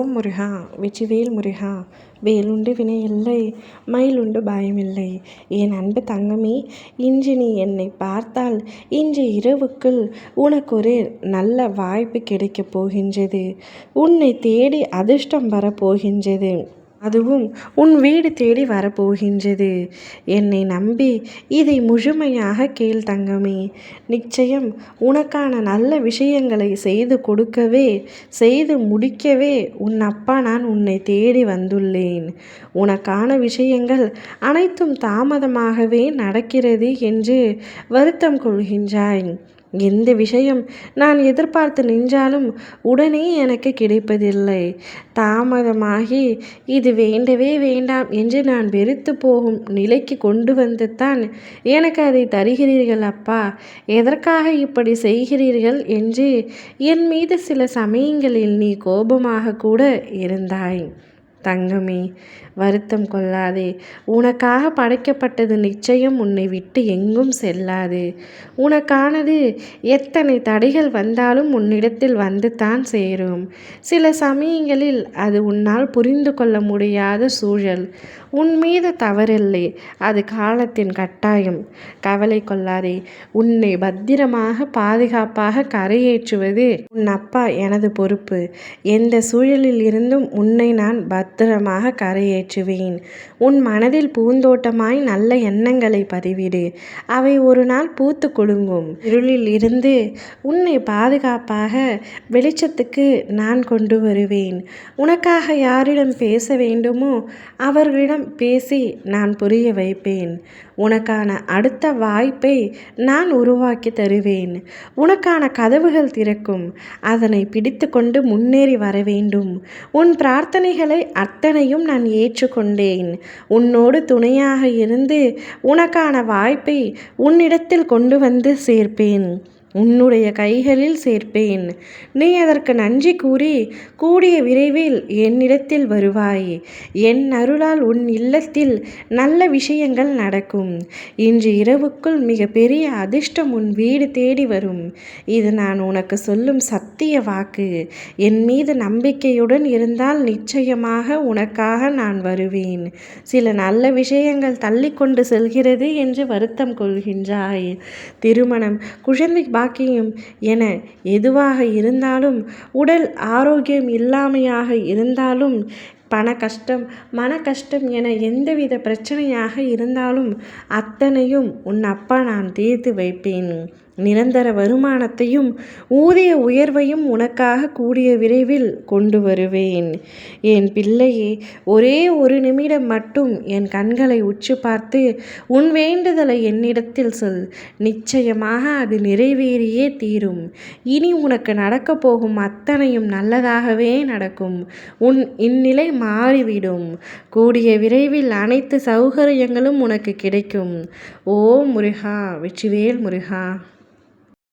ஓம் முருகா வெற்றிவேல் முருகா வேலுண்டு வினை இல்லை மயிலுண்டு பயமில்லை என் அன்பு தங்கமே இன்று நீ என்னை பார்த்தால் இன்று இரவுக்குள் உனக்கு ஒரு நல்ல வாய்ப்பு கிடைக்கப் போகின்றது. உன்னை தேடி அதிர்ஷ்டம் வரப்போகின்றது அதுவும் உன் வீடு தேடி வரப்போகின்றது. என்னை நம்பி இதை முழுமையாக கேள் தங்கமே. நிச்சயம் உனக்கான நல்ல விஷயங்களை செய்து கொடுக்கவே செய்து முடிக்கவே உன் அப்பா நான் உன்னை தேடி வந்துள்ளேன். உனக்கான விஷயங்கள் அனைத்தும் தாமதமாகவே நடக்கிறது என்று வருத்தம் கொள்கின்றாய். எந்த விஷயம் நான் எதிர்பார்த்து நின்றாலும் உடனே எனக்கு கிடைப்பதில்லை. தாமதமாகி இது வேண்டவே வேண்டாம் என்று நான் வெறுத்து போகும் நிலைக்கு கொண்டு வந்து தான் எனக்கு அதை தருகிறீர்கள் அப்பா. எதற்காக இப்படி செய்கிறீர்கள்? என்று என் மீது சில சமயங்களில் நீ கோபமாக கூட இருந்தாய். தங்கமே வருத்தம் கொள்ளாதே. உனக்காக படைக்கப்பட்டது நிச்சயம் உன்னை விட்டு எங்கும் செல்லாது. உனக்கானது எத்தனை தடைகள் வந்தாலும் உன்னிடத்தில் வந்து தான் சேரும். சில சமயங்களில் அது உன்னால் புரிந்து கொள்ள முடியாத சூழல். உன் மீது தவறில்லை அது காலத்தின் கட்டாயம். கவலை கொள்ளாதே உன்னை பத்திரமாக பாதுகாப்பாக கரையேற்றுவது உன் அப்பா எனது பொறுப்பு. எந்த சூழலில் இருந்தும் உன்னை நான் பத் பத்திரமாக கரையேற்றுவேன். உன் மனதில் பூந்தோட்டமாய் நல்ல எண்ணங்களை பதிவிடு. அவை ஒரு நாள் பூத்து குலுங்கும். இருளில் இருந்து உன்னை பாதுகாப்பாக வெளிச்சத்துக்கு நான் கொண்டு வருவேன். உனக்காக யாரிடம் பேச வேண்டுமோ அவர்களிடம் பேசி நான் புரிய வைப்பேன். உனக்கான அடுத்த வாய்ப்பை நான் உருவாக்கி தருவேன். உனக்கான கதவுகள் திறக்கும். அதனை பிடித்து கொண்டு முன்னேறி வர வேண்டும். உன் பிரார்த்தனைகளை அத்தனையும் நான் ஏற்றுக்கொண்டேன். உன்னோடு துணையாக இருந்து உனக்கான வாய்ப்பை உன்னிடத்தில் கொண்டு வந்து சேர்ப்பேன். உன்னுடைய கைகளில் சேர்ப்பேன். நீ அதற்கு நன்றி கூறி கூடிய விரைவில் என்னிடத்தில் வருவாய். என் அருளால் உன் இல்லத்தில் நல்ல விஷயங்கள் நடக்கும். இன்று இரவுக்குள் மிக பெரிய அதிர்ஷ்டம் உன் வீடு தேடி வரும். இது நான் உனக்கு சொல்லும் சத்திய வாக்கு. என் மீது நம்பிக்கையுடன் இருந்தால் நிச்சயமாக உனக்காக நான் வருவேன். சில நல்ல விஷயங்கள் தள்ளிக்கொண்டு செல்கிறது என்று வருத்தம் கொள்கின்றாய். திருமணம் குழந்தை பாக்கியம் என எதுவாக இருந்தாலும் உடல் ஆரோக்கியம் இல்லாமையாக இருந்தாலும் பண கஷ்டம் மன கஷ்டம் என எந்தவித பிரச்சனையாக இருந்தாலும் அத்தனையும் உன் அப்பா நான் தீர்த்து வைப்பேன். நிரந்தர வருமானத்தையும் ஊதிய உயர்வையும் உனக்காக கூடிய விரைவில் கொண்டு வருவேன். என் பிள்ளையே ஒரே ஒரு நிமிடம் மட்டும் என் கண்களை உற்று பார்த்து உன் வேண்டுதலை என்னிடத்தில் சொல். நிச்சயமாக அது நிறைவேறியே தீரும். இனி உனக்கு நடக்கப் போகும் அத்தனையும் நல்லதாகவே நடக்கும். உன் இந்நிலை மாறிவிடும். கூடிய விரைவில் அனைத்து சௌகரியங்களும் உனக்கு கிடைக்கும். ஓ முருகா வெற்றிவேல் முருகா.